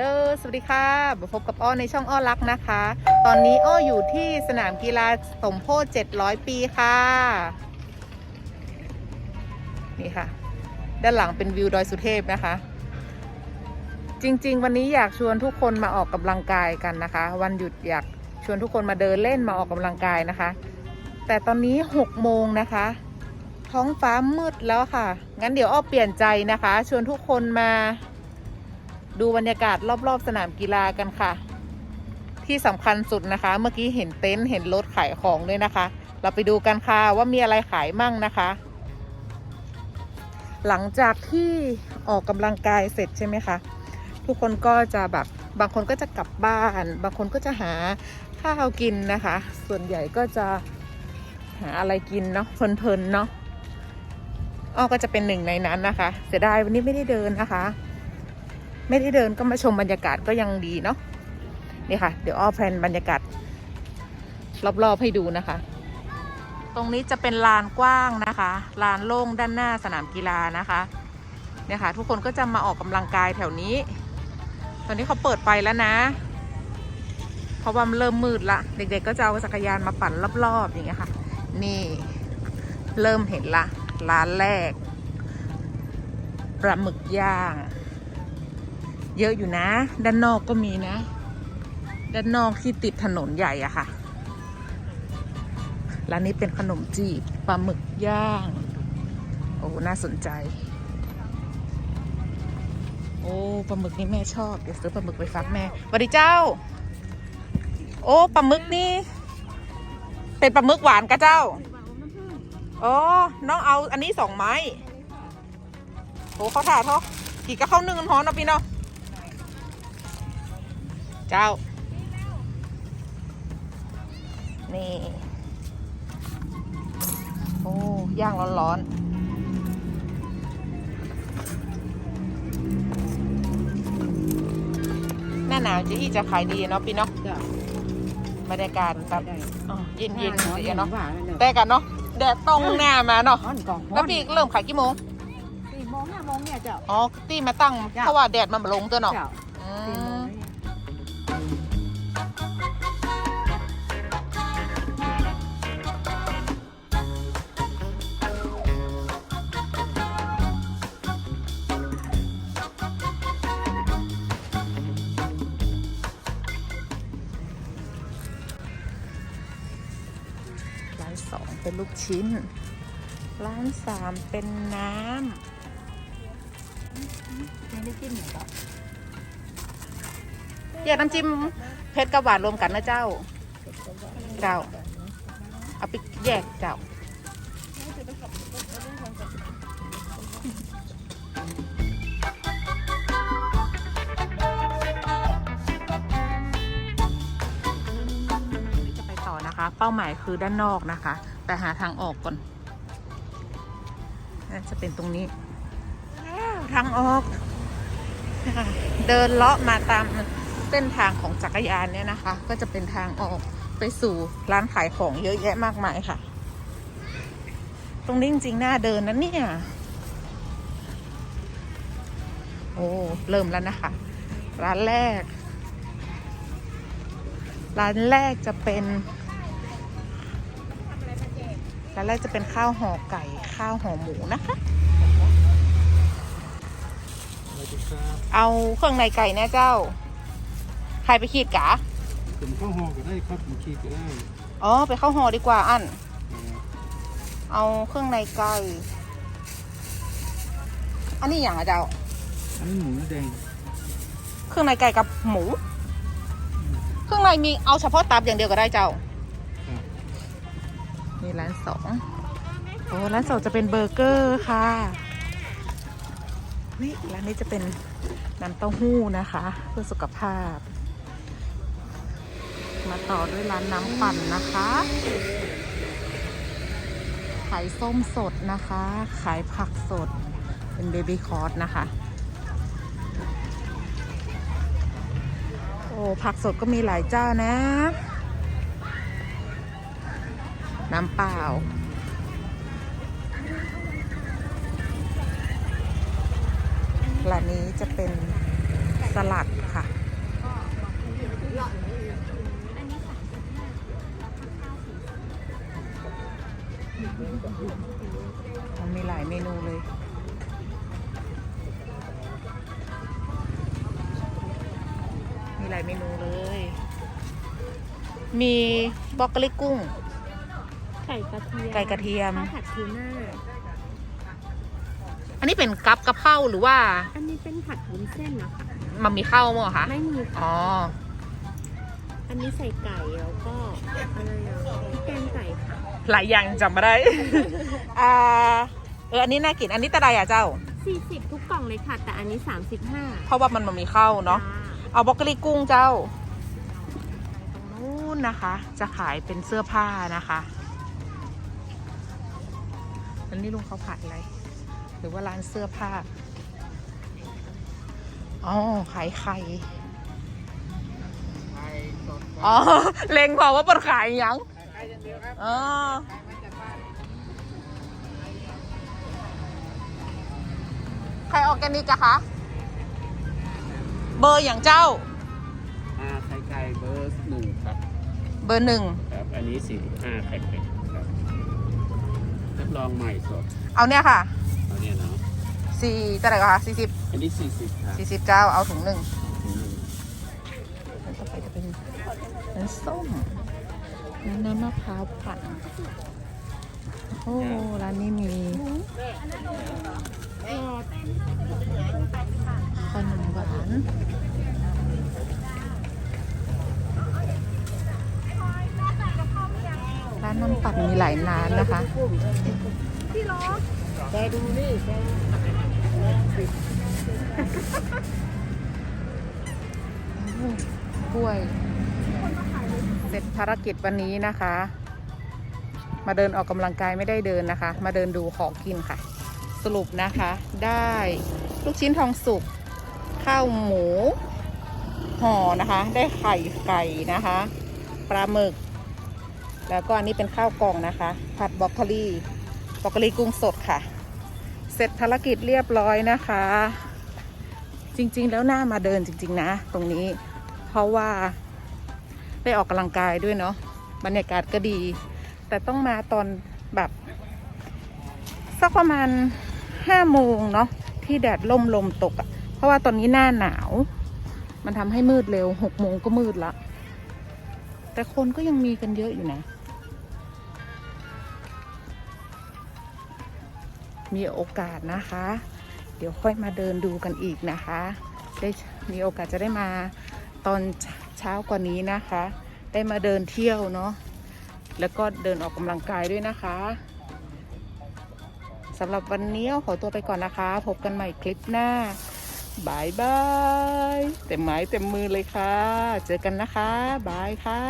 ลสวัสดีค่ะมาพบกับอ้อในช่องอ้อรักนะคะ ตอนนี้อ้ออยู่ที่สนามกีฬาสมโพธิ700 ปีค่ะ นี่ค่ะ ด้านหลังเป็นวิวดอยสุเทพนะคะ จริง ๆ วันนี้อยากชวนทุกคนมาออกกำลังกายกันนะคะ วันหยุดอยากชวนทุกคนมาเดินเล่นมาออกกำลังกายนะคะ แต่ตอนนี้6โมงนะคะ ท้องฟ้ามืดแล้วค่ะ งั้นเดี๋ยวอ้อเปลี่ยนใจนะคะ ชวนทุกคนมา ดูบรรยากาศรอบๆสนามกีฬากันค่ะ ที่สำคัญสุดนะคะ เมื่อกี้เห็นเต็นท์เห็นรถขายของด้วยนะคะ เราไปดูกันค่ะว่ามีอะไรขายมั่งนะคะ หลังจากที่ออกกำลังกายเสร็จใช่ไหมคะทุกคนก็จะแบบบางคนก็จะกลับบ้าน บางคนก็จะหาข้าวกินนะคะ ส่วนใหญ่ก็จะหาอะไรกินเนาะเพลินๆเนาะอ้อก็จะเป็นหนึ่งในนั้นนะคะ เสียดายวันนี้ไม่ได้เดินนะคะ ไม่ได้เดินก็มาชมบรรยากาศก็ยังดีเนาะนี่ค่ะ เดี๋ยวอ้อแพลนบรรยากาศรอบๆให้ดูนะคะ ตรงนี้จะเป็นลานกว้างนะคะ ลานโล่งด้านหน้าสนามกีฬานะคะเนี่ยค่ะ ทุกคนก็จะมาออกกำลังกายแถวนี้ ตอนนี้เขาเปิดไฟแล้วนะ เพราะว่ามันเริ่มมืดละ เด็กๆ ก็จะเอาจักรยานมาปั่นรอบๆอย่างเงี้ยค่ะ นี่เริ่มเห็นละ ร้านแรกปลาหมึกย่าง เยอะอยู่นะ ด้านนอกก็มีนะ ด้านนอกที่ติดถนนใหญ่อะค่ะ ร้านนี้เป็นขนมจีบปลาหมึกย่าง โอ้น่าสนใจ โอ้ปลาหมึกนี่แม่ชอบ เดี๋ยวซื้อปลาหมึกไปฝากแม่สวัสดีเจ้า โอ้ปลาหมึกนี่ เป็นปลาหมึกหวานกะเจ้าอ๋อน้องเอาอันนี้สองไม้โอ้เขาถ่าทอกี่ก็เข้านึ่งกันฮ้อนเนาะพี่เนาะ เจ้า นี่ โอ้ ย่างร้อนๆหน้าหนาวจะที่จะขายดีเนาะพี่เนาะจ้ะบรรยากาศแบบอ๋อเย็นๆเย็นเสียเนาะเนาะว่าเนาะแต่กันเนาะแดดตรงหน้ามาเนาะฮ้อนกองฮ้อแล้วนพี่เริ่มขายกี่โมงสี่โมงห้าโมงเนี่ยเจ้าอ๋อตีมาตั้งจ้ะเพราะว่าแดดมันมาลงตัวเนาะ เป็นลูกชิ้น ร้านสามเป็นน้ไม่ได้กินเหรอเจ้าำแยกน้ำจิ้มเผ็ดกับหวานรวมกันนะเจ้า เจ้า เอาไปแยกเจ้า เป้าหมายคือด้านนอกนะคะ แต่หาทางออกก่อนน่าจะเป็นตรงนี้ทางออก เดินเลาะมาตามเส้นทางของจักรยานเนี่ยนะคะ ก็จะเป็นทางออกไปสู่ร้านขายของเยอะแยะมากมายค่ะ ตรงนี้จริงๆน่าเดินนะเนี่ย โอ้เริ่มแล้วนะคะ ร้านแรก ร้านแรกจะเป็น ร้านแรกจะเป็นข้าวห่อไก่ข้าวห่อหมูนะคะสวัสดีครับเอาเครื่องในไก่เนี่ยเจ้า ใครไปขีดกะผมเข้าหอก็ได้ครับผมขี่ก็ได้ อ๋อไปเข้าห่อดีกว่าอันอ่าเอาเครื่องในไก่ อันนี้อย่างอะเจ้า อันนี้หมูแดง เครื่องในไก่กับหมู เครื่องในมีเอาเฉพาะตับอย่างเดียวก็ได้เจ้าครับ นี่ร้านสองโอ้ร้านสองจะเป็นเบอร์เกอร์ค่ะนี่ร้านนี้จะเป็นน้ำเต้าหู้นะคะ เพื่อสุขภาพ มาต่อด้วยร้านน้ำปั่นนะคะ ขายส้มสดนะคะ ขายผักสด เป็นเบบี้คอร์สนะคะ โอ้ผักสดก็มีหลายเจ้านะ น้ำเปล่า ร้านนี้จะเป็นสลัดค่ะ มันมีหลายเมนูเลย มีหลายเมนูเลย มีบล็อกเกอรี่กุ้ง ไก่กระเทียมไก่กระเทียม ข้าวผัดทูน่าอันนี้เป็นกับกะเพราหรือว่าอันนี้เป็นผัดวุ้นเส้นนะคะมันมีข้าวมั้งเหรอคะไม่มีค่ะอ๋ออันนี้ใส่ไก่แล้วก็อะไรอะพริกแกงไก่ค่ะหลายอย่างจำไม่ได้ อ่าเอออันนี้น่ากินอันนี้ตะไดอะเจ้า40ทุกกล่องเลยค่ะ แต่อันนี้35เพราะว่ามันมันมีข้าวเนาะเอาบล็อกโกลีกุ้งเจ้าตรงนู้นนะคะ จะขายเป็นเสื้อผ้านะคะ อันนี้ลุงเขาขายอะไร หรือว่าร้านเสื้อผ้า อ๋อ ขายไข่ อ๋อ เล็งบอกว่าเปิดขายหยังอ๋อไข่ออร์แกนิกอะคะ เบอร์อย่างเจ้าอ่าไข่ไก่เบอร์หนึ่งครับ เบอร์หนึ่งครับ อันนี้สี่ห้าไข่เป็ดค รับรับรองใหม่สดเอาเนี่ยค่ะเอาเนี่ยเนาะสี่เท่าไหร่ก็คะสี่สิบอันนี้สี่สิบครับสี่สิบเจ้าเอาถุงหนึ่งอืมแล้วต่อไปจะเป็นน้ำส้มน้ำน้ำมะพร้าวปั่นโอ้ร้านนี้มีขนมหวาน ร้านน้ำ ปั่นมีหลายร้านนะคะแกดูนี่แกกล้วย เสร็จภารกิจวันนี้นะคะ มาเดินออกกำลังกายไม่ได้เดินนะคะ มาเดินดูของกินค่ะ สรุปนะคะ ได้ลูกชิ้นทองสุก ข้าวหมูห่อนะคะ ได้ไข่ไก่นะคะ ปลาหมึก แล้วก็อันนี้เป็นข้าวกล่องนะคะ ผัดบรอกโคลีบรอกโคลีกุ้งสดค่ะ เสร็จภารกิจเรียบร้อยนะคะ จริงๆ แล้วน่ามาเดินจริง ๆ นะ ตรงนี้ เพราะว่าได้ออกกำลังกายด้วยเนาะบรรยากาศก็ดี แต่ต้องมาตอนแบบสักประมาณห้าโมงเนาะที่แดดล่มลมตกอะ่ะ เพราะว่าตอนนี้หน้าหนาว มันทำให้มืดเร็วหกโมงก็มืดละแต่คนก็ยังมีกันเยอะอยู่นะ มีโอกาสนะคะ เดี๋ยวค่อยมาเดินดูกันอีกนะคะได้มีโอกาสจะได้มาตอนเช้ากว่านี้นะคะ ได้มาเดินเที่ยวเนาะแล้วก็เดินออกกำลังกายด้วยนะคะสำหรับวันนี้ขอตัวไปก่อนนะคะ พบกันใหม่คลิปหน้าบายบายเต็มไม้เต็มมือเลยค่ะ เจอกันนะคะบายค่ะ